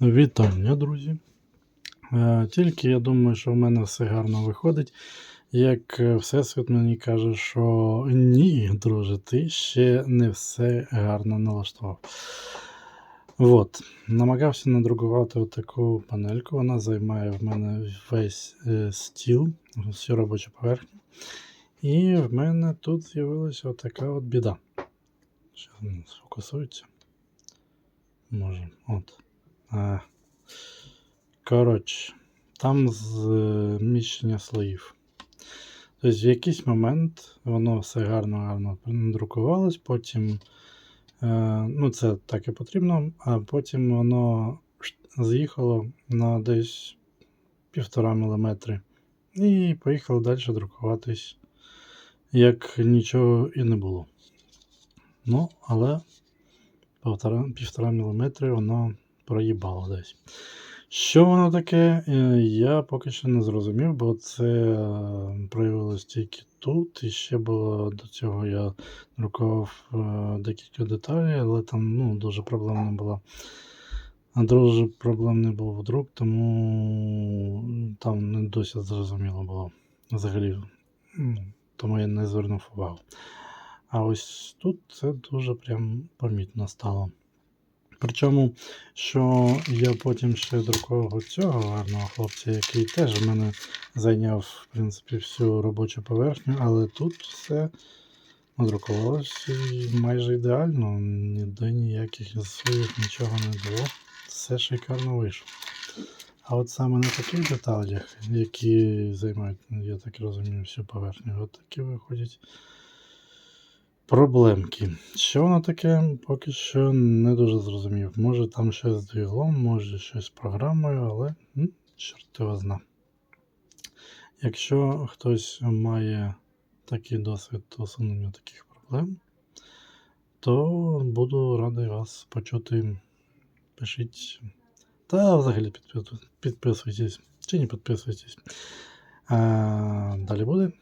Вітання, друзі. Е, Тільки я думаю, що в мене все гарно виходить. Як е, Всесвіт мені каже, що ні, друже, ти ще не все гарно налаштував. От, намагався надрукувати отаку панельку. Вона займає в мене весь е, стіл, всю робочу поверхню. І в мене тут з'явилася отака от біда. Зараз сфокусується. Може, от. А, коротше, там зміщення слоїв. Тобто в якийсь момент воно все гарно-гарно надрукувалось, потім, е, ну це так і потрібно, а потім воно з'їхало на десь півтора міліметри і поїхало далі друкуватись, як нічого і не було. Ну, але півтора міліметри воно проїбало десь. Що воно таке, е, я поки що не зрозумів, бо це е, проявилось тільки тут. І ще було до цього я друкував е, декілька деталей, але там ну, дуже проблемна була. Дуже проблемний був друк, тому там не досі зрозуміло було взагалі. Тому я не звернув увагу. А ось тут це дуже прям помітно стало. Причому, що я потім ще друкував цього гарного хлопця, який теж в мене зайняв, в принципі, всю робочу поверхню, але тут все надрукувалося майже ідеально, ніде ніяких своїх нічого не було. Все шикарно вийшло. А от саме на таких деталях, які займають, я так розумію, всю поверхню, от такі виходять проблемки. Що воно таке, поки що не дуже зрозумів. Може там щось з двіглом, може щось з програмою, але м, чорт його зна. Якщо хтось має такий досвід усунення таких проблем, то буду радий вас почути. Пишіть. Та взагалі підписуйтесь. Чи не підписуйтесь. А, далі буде.